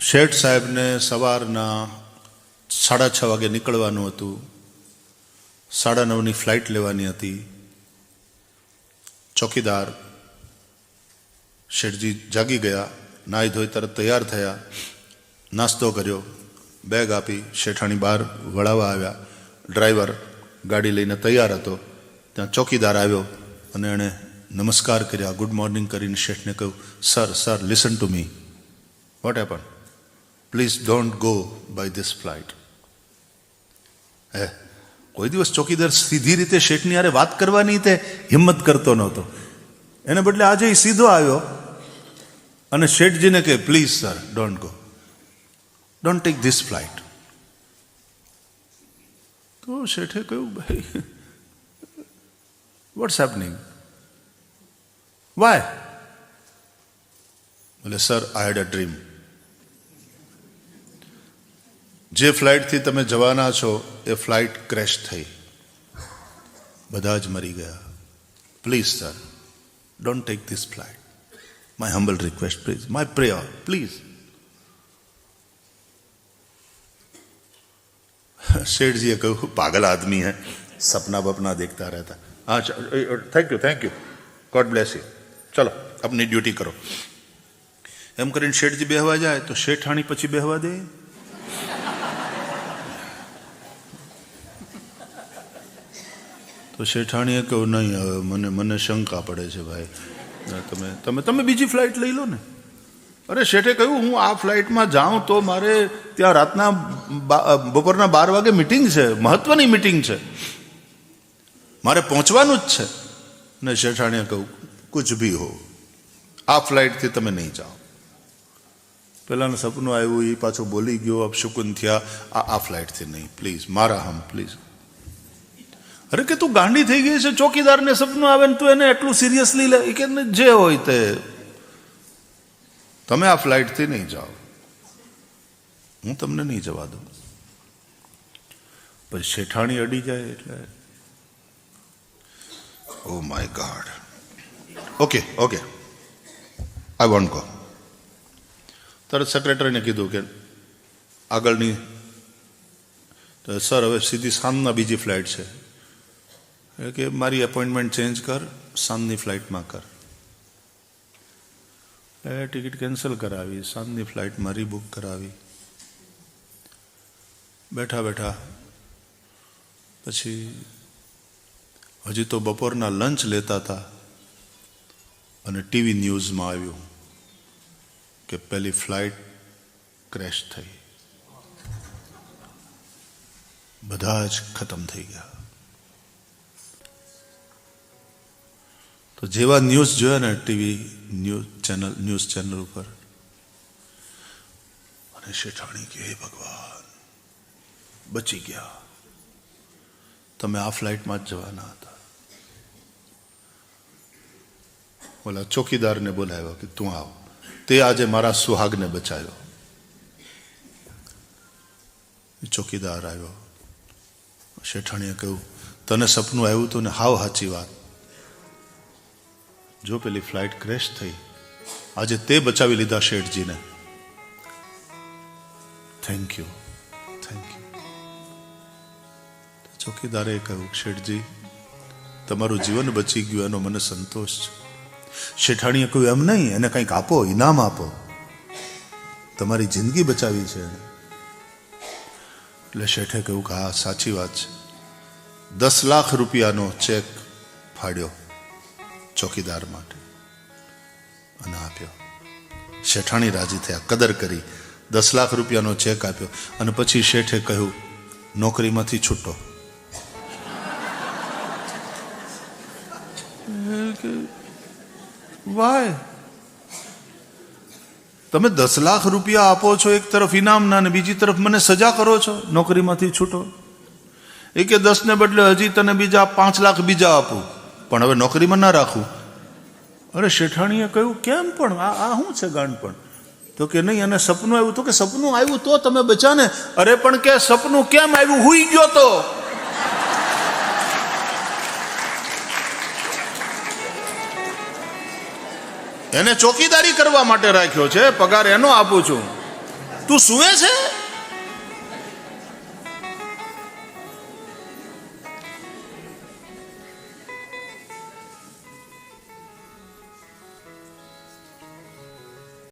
શેઠ સાહેબને સવારના સાડા છ વાગે નીકળવાનું હતું. સાડા નવની ફ્લાઇટ લેવાની હતી. ચોકીદાર શેઠજી જાગી ગયા, નાહી ધોઈ તરત તૈયાર થયા, નાસ્તો કર્યો, બેગ આપી શેઠાણી બહાર વળાવવા આવ્યા. ડ્રાઈવર ગાડી લઈને તૈયાર હતો. ત્યાં ચોકીદાર આવ્યો અને એણે નમસ્કાર કર્યા. ગુડ મોર્નિંગ કરીને શેઠને કહ્યું, sir sir, listen to me. What happen? Please don't go by this flight હે, કોઈ દિવસ ચોકીદાર સીધી રીતે શેઠની હારે વાત કરવાની તે હિંમત કરતો નહોતો. એને બદલે આજે એ સીધો આવ્યો અને શેઠજીને કહે please sir don't go don't take this flight તો શેઠે કહ્યું, ભાઈ વોટ્સ હેપનિંગ વાય બોલે sir I had a dream જે ફ્લાઇટથી તમે જવાના છો, એ ફ્લાઇટ ક્રેશ થઈ. બધા જ મરી ગયા. Please sir don't take this flight my humble request please my prayer please શેઠજીએ કહ્યું પાગલ આદમી હે. સપના બપના દેખતા રહેતા. હા thank you thank you God bless you ચલો, આપની ડ્યુટી કરો. એમ કરીને શેઠજી બેહવા જાય તો શેઠાણી પછી બેહવા દે? તો શેઠાણીએ કહ્યું, નહીં, હવે મને મને શંકા પડે છે ભાઈ. તમે તમે તમે બીજી ફ્લાઇટ લઈ લો ને. અરે, શેઠે કહ્યું, હું આ ફ્લાઇટમાં જાઉં તો મારે ત્યાં રાતના બપોરના બાર વાગે મિટિંગ છે, મહત્વની મિટિંગ છે. મારે પહોંચવાનું જ છે. ને શેઠાણીએ કહ્યું, કુછ ભી હો. આ ફ્લાઇટથી તમે નહીં જાઓ. પહેલાંનું સપનું આવ્યું એ પાછું બોલી ગયો અપશુકુન થયા, આ આ ફ્લાઇટથી નહીં. પ્લીઝ, મારા હમ, પ્લીઝ. અરે કે તું ગાંડી થઈ ગઈ છે, ચોકીદારને સપનું આવે ને તું એને એટલું સિરિયસલી લે? કે જે હોય તે. તમે આ ફ્લાઇટથી નહીં જાઓ. હું તમને નહીં જવા દઉં. પછી શેઠાણી અડી જાય એટલે. ઓ my God okay okay I won't go તરત સેક્રેટરીને કીધું કે આગળની સર હવે સીધી સાંજના બીજી ફ્લાઇટ છે. કે મારી એપોઇન્ટમેન્ટ ચેન્જ કર, સાંજની ફ્લાઇટમાં કર. એ ટિકિટ કેન્સલ કરાવી, સાંજની ફ્લાઇટ મારી બુક કરાવી. બેઠા બેઠા. પછી હજી તો બપોરના લંચ લેતા હતા અને ટીવી ન્યૂઝમાં આવ્યું કે પહેલી ફ્લાઇટ ક્રેશ થઈ. બધા જ ખતમ થઈ ગયા. તો જેવા ન્યૂઝ જોયા ને TV news channel news channel ઉપર. અને શેઠાણી કે, હે ભગવાન, બચી ગયા. તમે આ ફ્લાઇટમાં જ જવાના હતા. ઓલા ચોકીદારને બોલાવ્યો કે, તું આવ. તે આજે મારા સુહાગને બચાવ્યો. ચોકીદાર આવ્યો. શેઠાણીએ કહ્યું, તને સપનું આવ્યું હતું ને? હાવ સાચી વાત. જો પેલી ફ્લાઇટ ક્રેશ થઈ, આજે તે બચાવી લીધા શેઠજીને. થેન્ક યુ થેન્ક યુ ચોકીદારે કહ્યું, શેઠજી, તમારું જીવન બચી ગયું, એનો મને સંતોષ છે. શેઠાણીએ કહ્યું, એમ નહીં, એને કંઈક આપો, ઇનામ આપો. તમારી જિંદગી બચાવી છે એટલે શેઠે કહ્યું કે, હા, સાચી વાત છે. દસ લાખ રૂપિયાનો ચેક ફાડ્યો. ચોકીદાર માટે અને આપ્યો. શેઠાણી રાજી થયા, કદર કરી, દસ લાખ રૂપિયાનો ચેક આપ્યો અને પછી શેઠે કહ્યું, નોકરીમાંથી છૂટો. વાય? તમે દસ લાખ રૂપિયા આપો છો એક તરફ ઇનામના અને બીજી તરફ મને સજા કરો છો? નોકરીમાંથી છૂટો? એ કે દસને બદલે હજી તને બીજા પાંચ લાખ બીજા આપું. પણ હવે નોકરીમાં ના રાખું. અરે, શેઠાણીએ કહ્યું, કેમ પણ? આ આ શું છે ગાંડપણ તો કે, નહીં અને સપનું આવ્યું તો કે સપનું આવ્યું તો તમે બચા ને અરે, પણ કે સપનું કેમ આવ્યું? હુઈ ગયો તો. એને ચોકીદારી કરવા માટે રાખ્યો છે, પગાર એનો આપું છું. તું સુવે છે?